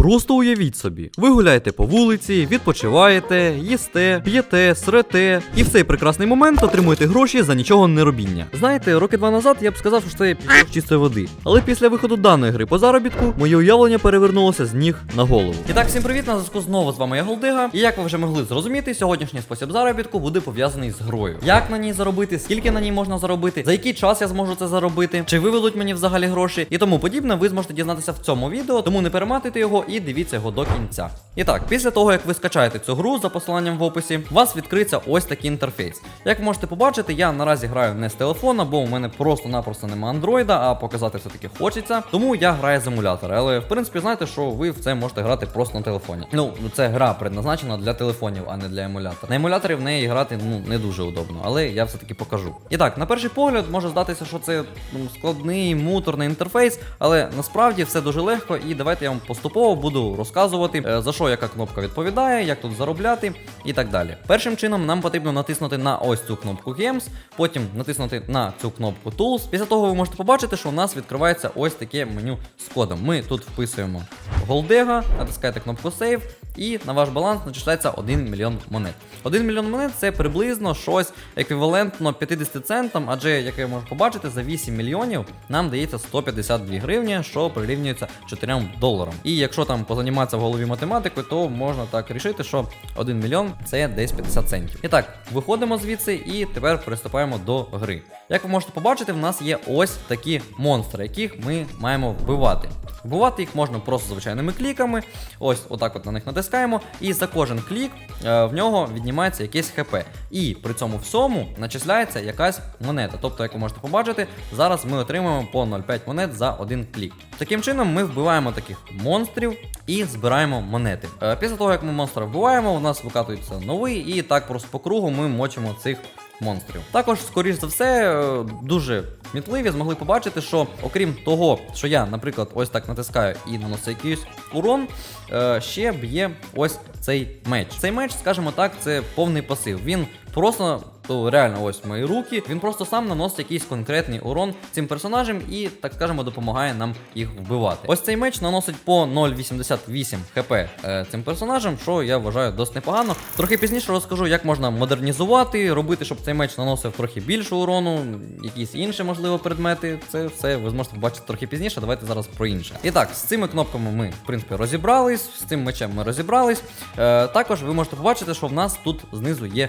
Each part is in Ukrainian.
Просто уявіть собі, ви гуляєте по вулиці, відпочиваєте, їсте, п'єте, срете, і в цей прекрасний момент отримуєте гроші за нічого не робіння. Знаєте, роки два назад я б сказав, що це пісок чистої води. Але після виходу даної гри по заробітку, моє уявлення перевернулося з ніг на голову. І так, всім привіт, на зв'язку знову з вами я Голдига. І як ви вже могли зрозуміти, сьогоднішній спосіб заробітку буде пов'язаний з грою. Як на ній заробити, скільки на ній можна заробити, за який час я зможу це заробити, чи виведуть мені взагалі гроші і тому подібне, ви зможете дізнатися в цьому відео, тому не перематуйте його і дивіться його до кінця. І так, після того як ви скачаєте цю гру за посиланням в описі, у вас відкриться ось такий інтерфейс. Як можете побачити, я наразі граю не з телефона, бо у мене просто-напросто нема андроїда, а показати все-таки хочеться. Тому я граю з емулятора. Але в принципі, знаєте, що ви в це можете грати просто на телефоні. Ну, це гра предназначена для телефонів, а не для емулятора. На емуляторі в неї грати ну не дуже удобно, але я все-таки покажу. І так, на перший погляд може здатися, що це ну, складний муторний інтерфейс, але насправді все дуже легко, і давайте я вам поступово буду розказувати, е, за що яка кнопка відповідає, як тут заробляти і так далі. Першим чином нам потрібно натиснути на ось цю кнопку Games, потім натиснути на цю кнопку Tools. Після того ви можете побачити, що у нас відкривається ось таке меню з кодом. Ми тут вписуємо Голдега, натискаєте кнопку Save, і на ваш баланс начисляється 1 мільйон монет. 1 мільйон монет це приблизно щось еквівалентно 50 центам, адже, як я можу побачити, за 8 мільйонів нам дається 152 гривні, що прирівнюється 4 доларам. І якщо там позаніматися в голові математикою, то можна так рішити, що 1 мільйон це десь 50 центів. І так, виходимо звідси і тепер приступаємо до гри. Як ви можете побачити, в нас є ось такі монстри, яких ми маємо вбивати. Вбивати їх можна просто звичайними кліками. Ось отак от на них натискаємо, і за кожен клік е, в нього віднімається якесь ХП. І при цьому всьому начисляється якась монета. Тобто, як ви можете побачити, зараз ми отримуємо по 0,5 монет за один клік. Таким чином, ми вбиваємо таких монстрів і збираємо монети. Е, після того, як ми монстра вбиваємо, у нас викатується новий, і так просто по кругу ми мочимо цих монстрів. Також, скоріш за все, е, дуже кмітливі змогли побачити, що окрім того, що я, наприклад, ось так натискаю і наносить якийсь урон, е, ще б'є ось цей меч. Цей меч, скажімо так, це повний пасив. Він просто. То реально ось мої руки. Він просто сам наносить якийсь конкретний урон цим персонажам і, так скажемо, допомагає нам їх вбивати. Ось цей меч наносить по 0,88 хп е, цим персонажам, що я вважаю досить непогано. Трохи пізніше розкажу, як можна модернізувати, робити, щоб цей меч наносив трохи більше урону, якісь інші, можливо, предмети. Це все ви зможете побачити трохи пізніше. Давайте зараз про інше. І так, з цими кнопками ми, в принципі, розібрались, з цим мечем ми розібрались. Е, також ви можете побачити, що в нас тут знизу є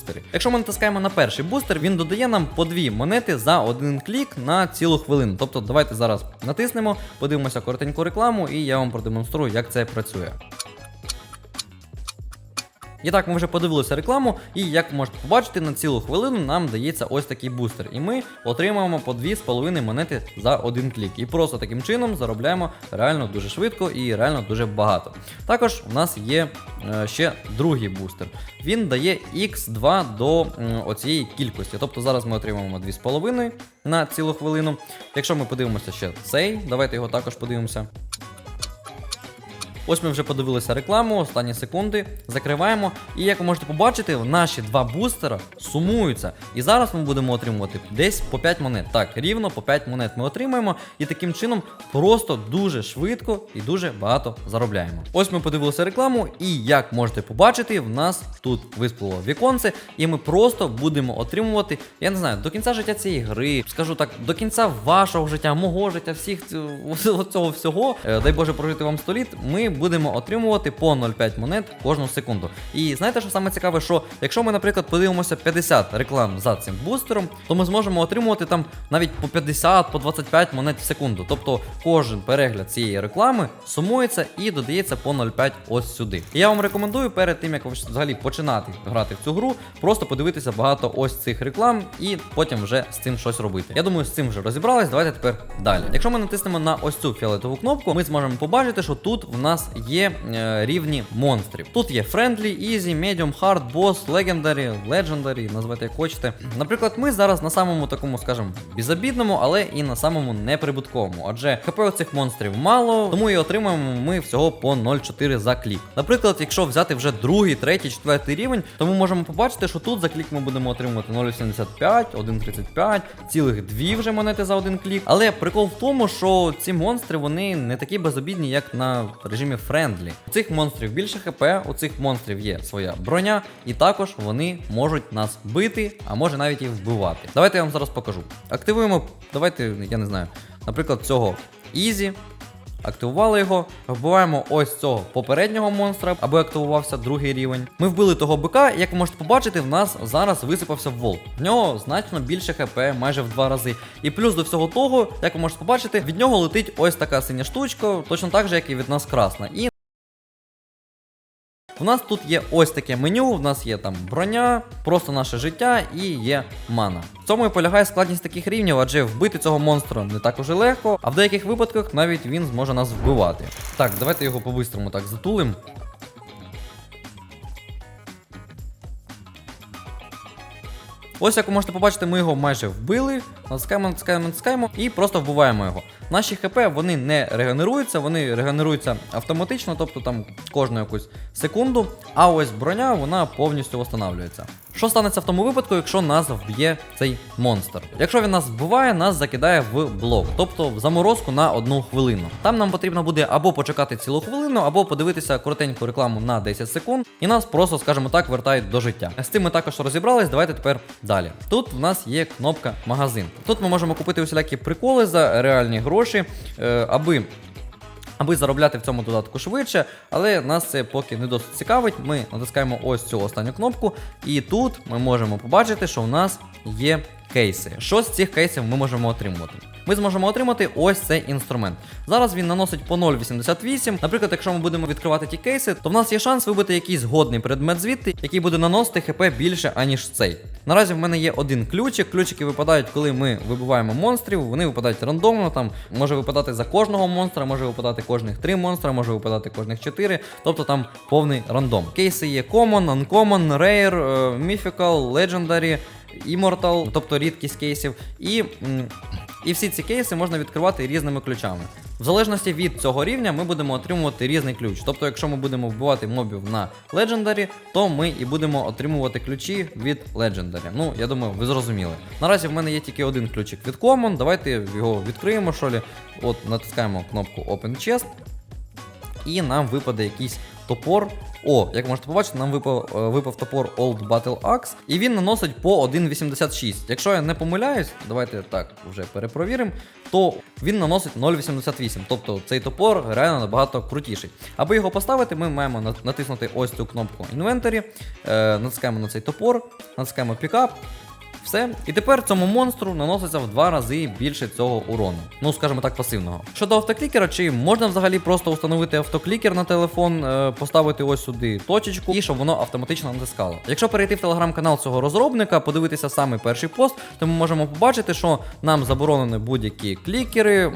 бустери. Якщо ми натискаємо на перший бустер, він додає нам по дві монети за один клік на цілу хвилину. Тобто, давайте зараз натиснемо, подивимося коротеньку рекламу, і я вам продемонструю, як це працює. І так, ми вже подивилися рекламу, і як можете побачити, на цілу хвилину нам дається ось такий бустер. І ми отримуємо по 2,5 монети за один клік. І просто таким чином заробляємо реально дуже швидко і реально дуже багато. Також у нас є е, ще другий бустер. Він дає X2 до оцієї кількості. Тобто зараз ми отримуємо 2,5 на цілу хвилину. Якщо ми подивимося ще цей, давайте його також подивимося. Ось ми вже подивилися рекламу, останні секунди. Закриваємо. І як ви можете побачити, наші два бустера сумуються. І зараз ми будемо отримувати десь по 5 монет. Так, рівно по 5 монет ми отримаємо. І таким чином просто дуже швидко і дуже багато заробляємо. Ось ми подивилися рекламу, і як можете побачити, в нас тут висплило віконце, і ми просто будемо отримувати, я не знаю, до кінця життя цієї гри, скажу так, до кінця вашого життя, мого життя, всіх цього всього, е, дай Боже прожити вам 100 літ, ми будемо отримувати по 0,5 монет кожну секунду. І знаєте, що саме цікаве, що якщо ми, наприклад, подивимося 50 реклам за цим бустером, то ми зможемо отримувати там навіть по 50, по 25 монет в секунду. Тобто кожен перегляд цієї реклами сумується і додається по 0,5 ось сюди. І я вам рекомендую перед тим, як взагалі починати грати в цю гру, просто подивитися багато ось цих реклам і потім вже з цим щось робити. Я думаю, з цим вже розібрались. Давайте тепер далі. Якщо ми натиснемо на ось цю фіолетову кнопку, ми зможемо побачити, що тут в нас є е, рівні монстрів. Тут є Friendly, Easy, Medium, Hard, Boss, Legendary, Legendary, назвайте як хочете. Наприклад, ми зараз на самому такому, скажімо, безобідному, але і на самому неприбутковому. Адже ХП у цих монстрів мало, тому і отримуємо ми всього по 0,4 за клік. Наприклад, якщо взяти вже другий, третій, четвертий рівень, то ми можемо побачити, що тут за клік ми будемо отримувати 0,75, 1,35, цілих дві вже монети за один клік. Але прикол в тому, що ці монстри вони не такі безобідні, як на режимі режимі френдлі. У цих монстрів більше хп, у цих монстрів є своя броня, і також вони можуть нас бити, а може навіть і вбивати. Давайте я вам зараз покажу. Активуємо, давайте, я не знаю, наприклад, цього Ізі. Активували його, вбиваємо ось цього попереднього монстра, аби активувався другий рівень. Ми вбили того бика, як ви можете побачити, в нас зараз висипався волк. В нього значно більше хп, майже в два рази. І плюс до всього того, як ви можете побачити, від нього летить ось така синя штучка, точно так же, як і від нас красна. І у нас тут є ось таке меню, в нас є там броня, просто наше життя і є мана. В цьому і полягає складність таких рівнів, адже вбити цього монстра не так уже легко, а в деяких випадках навіть він зможе нас вбивати. Так, давайте його по-бистрому так затулим. Ось як ви можете побачити, ми його майже вбили. Натискаємо, натискаємо, натискаємо і просто вбиваємо його. Наші ХП вони не регенеруються, вони регенеруються автоматично, тобто там кожну якусь секунду. А ось броня вона повністю встановлюється. Що станеться в тому випадку, якщо нас вб'є цей монстр? Якщо він нас вбиває, нас закидає в блок, тобто в заморозку на одну хвилину. Там нам потрібно буде або почекати цілу хвилину, або подивитися коротеньку рекламу на 10 секунд, і нас просто, скажімо так, вертають до життя. З цим ми також розібрались. Давайте тепер далі. Тут в нас є кнопка магазин. Тут ми можемо купити усілякі приколи за реальні гроші, е, аби аби заробляти в цьому додатку швидше, але нас це поки не досить цікавить. Ми натискаємо ось цю останню кнопку, і тут ми можемо побачити, що в нас є кейси. Що з цих кейсів ми можемо отримувати? Ми зможемо отримати ось цей інструмент. Зараз він наносить по 0,88. Наприклад, якщо ми будемо відкривати ті кейси, то в нас є шанс вибити якийсь годний предмет звідти, який буде наносити хп більше, аніж цей. Наразі в мене є один ключик. Ключики випадають, коли ми вибиваємо монстрів. Вони випадають рандомно. Там може випадати за кожного монстра, може випадати кожних 3 монстра, може випадати кожних 4. Тобто там повний рандом. Кейси є Common, Uncommon, Rare, е, Mythical, Legendary. Immortal, тобто рідкість кейсів, і, і всі ці кейси можна відкривати різними ключами. В залежності від цього рівня ми будемо отримувати різний ключ. Тобто, якщо ми будемо вбивати мобів на Legendary, то ми і будемо отримувати ключі від Legendary. Ну, я думаю, ви зрозуміли. Наразі в мене є тільки один ключик від Common. Давайте його відкриємо. Що лі. От натискаємо кнопку Open Chest, і нам випаде якийсь топор. О, як можете побачити, нам випав, е, випав топор Old Battle Axe, і він наносить по 1,86. Якщо я не помиляюсь, давайте так вже перепровіримо, то він наносить 0,88. Тобто цей топор реально набагато крутіший. Аби його поставити, ми маємо натиснути ось цю кнопку Inventory, е, натискаємо на цей топор, натискаємо Pickup, все. І тепер цьому монстру наноситься в два рази більше цього урону. Ну, скажімо так, пасивного. Щодо автоклікера, чи можна взагалі просто встановити автоклікер на телефон, е, поставити ось сюди точечку, і щоб воно автоматично натискало. Якщо перейти в телеграм-канал цього розробника, подивитися саме перший пост, то ми можемо побачити, що нам заборонені будь-які клікери.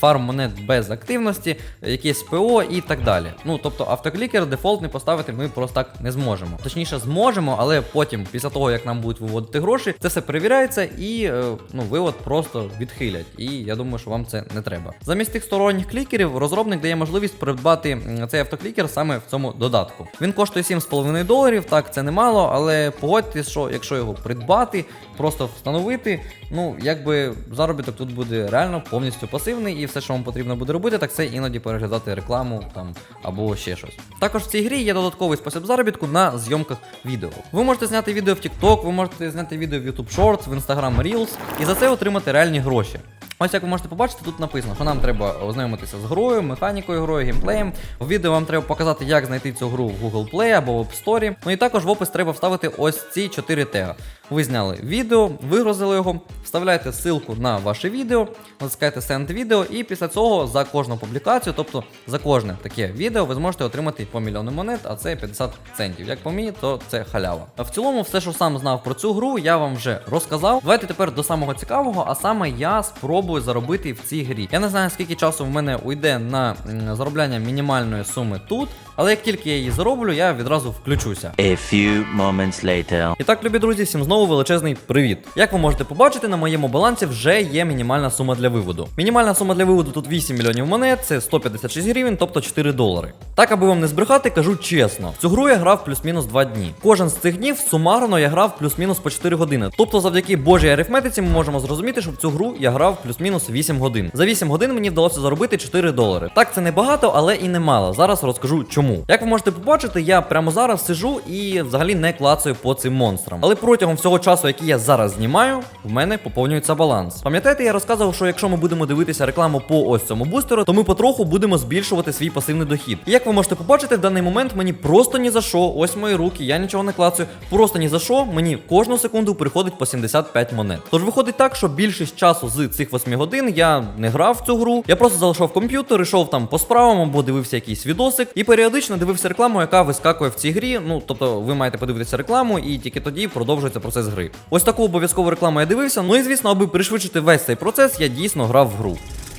Фарм монет без активності, якесь ПО і так далі. Ну тобто автоклікер дефолтний поставити ми просто так не зможемо. Точніше, зможемо, але потім, після того як нам будуть виводити гроші, це все перевіряється і е, ну, вивод просто відхилять. І я думаю, що вам це не треба. Замість тих сторонніх клікерів розробник дає можливість придбати цей автоклікер саме в цьому додатку. Він коштує 7,5 доларів. Так, це немало, але погодьтесь, що якщо його придбати, просто встановити, ну якби заробіток тут буде реально повністю пасивний, і все, що вам потрібно буде робити, так це іноді переглядати рекламу там або ще щось. Також в цій грі є додатковий спосіб заробітку на зйомках відео. Ви можете зняти відео в TikTok, ви можете зняти відео в YouTube Shorts, в Instagram Reels і за це отримати реальні гроші. Ось як ви можете побачити, тут написано, що нам треба ознайомитися з грою, механікою грою, геймплеєм. В відео вам треба показати, як знайти цю гру в Google Play або в App Store. Ну і також в опис треба вставити ось ці 4 тега. Ви зняли відео, вигрузили його, вставляєте ссылку на ваше відео, натискаєте Send відео, і після цього за кожну публікацію, тобто за кожне таке відео, ви зможете отримати по мільйону монет, а це 50 центів. Як по мені, то це халява. А в цілому, все, що сам знав про цю гру, я вам вже розказав. Давайте тепер до самого цікавого, а саме я спробую заробити в цій грі. Я не знаю, скільки часу в мене уйде на заробляння мінімальної суми тут, але як тільки я її зароблю, я відразу включуся. A few moments later. І так, любі друзі, всім знову величезний привіт. Як ви можете побачити, на моєму балансі вже є мінімальна сума для виводу. Мінімальна сума для виводу тут 8 мільйонів монет, це 156 гривень, тобто 4 долари. Так, аби вам не збрехати, кажу чесно. В цю гру я грав плюс-мінус 2 дні. Кожен з цих днів сумарно я грав плюс-мінус по 4 години. Тобто, завдяки Божій арифметиці, ми можемо зрозуміти, що в цю гру я грав плюс-мінус 8 годин. За 8 годин мені вдалося заробити 4 долари. Так, це не багато, але і не мало. Зараз розкажу чому. Як ви можете побачити, я прямо зараз сижу і взагалі не клацаю по цим монстрам. Але протягом всього часу, який я зараз знімаю, в мене поповнюється баланс. Пам'ятаєте, я розказував, що якщо ми будемо дивитися рекламу по ось цьому бустеру, то ми потроху будемо збільшувати свій пасивний дохід. І як ви можете побачити, в даний момент мені просто ні за що, ось мої руки, я нічого не клацаю. Просто ні за що мені кожну секунду приходить по 75 монет. Тож виходить так, що більшість часу з цих 8 годин я не грав в цю гру. Я просто залишав комп'ютер, йшов там по справам або дивився якийсь відосик і періодично дивився рекламу, яка вискакує в цій грі. Ну тобто, ви маєте подивитися рекламу, і тільки тоді продовжується процес гри. Ось таку обов'язкову рекламу я дивився. Ну і звісно, аби пришвидшити весь цей процес, я дійсно грав в гру.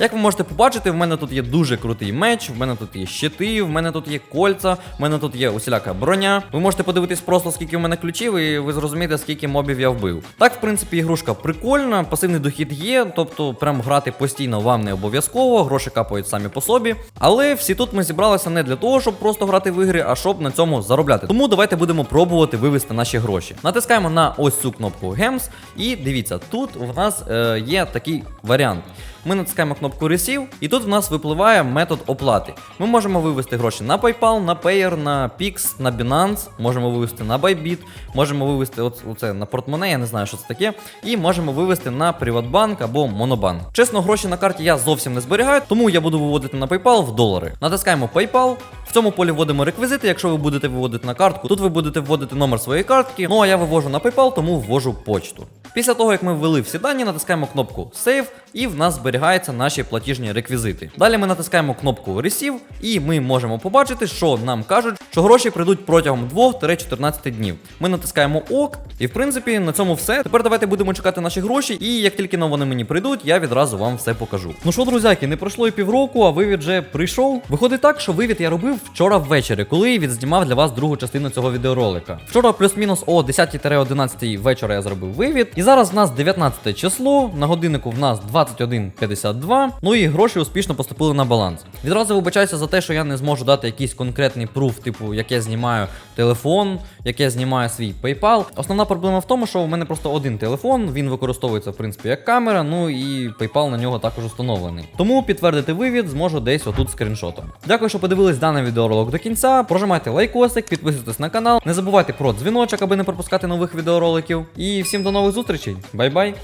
Як ви можете побачити, в мене тут є дуже крутий меч, в мене тут є щити, в мене тут є кольца, в мене тут є усіляка броня. Ви можете подивитись просто скільки в мене ключів, і ви зрозумієте, скільки мобів я вбив. Так, в принципі, ігрушка прикольна, пасивний дохід є, тобто прям грати постійно вам не обов'язково, гроші капають самі по собі. Але всі тут ми зібралися не для того, щоб просто грати в ігри, а щоб на цьому заробляти. Тому давайте будемо пробувати вивести наші гроші. Натискаємо на ось цю кнопку Gems, і дивіться, тут в нас е, є такий варіант. Ми натискаємо кнопку Receive, і тут в нас випливає метод оплати. Ми можемо вивести гроші на PayPal, на Payer, на Pix, на Binance, можемо вивести на Bybit, можемо вивести оце на портмоне, я не знаю, що це таке, і можемо вивести на Приватбанк або Монобанк. Чесно, гроші на карті я зовсім не зберігаю, тому я буду виводити на PayPal в долари. Натискаємо PayPal. В цьому полі вводимо реквізити. Якщо ви будете виводити на картку, тут ви будете вводити номер своєї картки. Ну а я вивожу на PayPal, тому ввожу почту. Після того, як ми ввели всі дані, натискаємо кнопку Save, і в нас зберігаються наші платіжні реквізити. Далі ми натискаємо кнопку Receive, і ми можемо побачити, що нам кажуть, що гроші прийдуть протягом 2-14 днів. Ми натискаємо ок, і в принципі на цьому все. Тепер давайте будемо чекати наші гроші, і як тільки но вони мені прийдуть, я відразу вам все покажу. Ну що, друзяки, не пройшло і півроку, а вивід вже прийшов. Виходить так, що вивід я робив вчора ввечері, коли відзнімав для вас другу частину цього відеоролика. Вчора плюс-мінус о 10-11 вечора я зробив вивід. І зараз в нас 19 число, на годиннику в нас 21.52. Ну і гроші успішно поступили на баланс. Відразу вибачаюся за те, що я не зможу дати якийсь конкретний пруф, типу, як я знімаю телефон, як я знімаю свій PayPal. Основна проблема в тому, що у мене просто один телефон, він використовується в принципі як камера, ну і PayPal на нього також установлений. Тому підтвердити вивід зможу десь отут скріншотом. Дякую, що подивились даний відеоролик до кінця. Прожимайте лайкосик, підписуйтесь на канал, не забувайте про дзвіночок, аби не пропускати нових відеороликів. І всім до нових зустрічей. Бай-бай!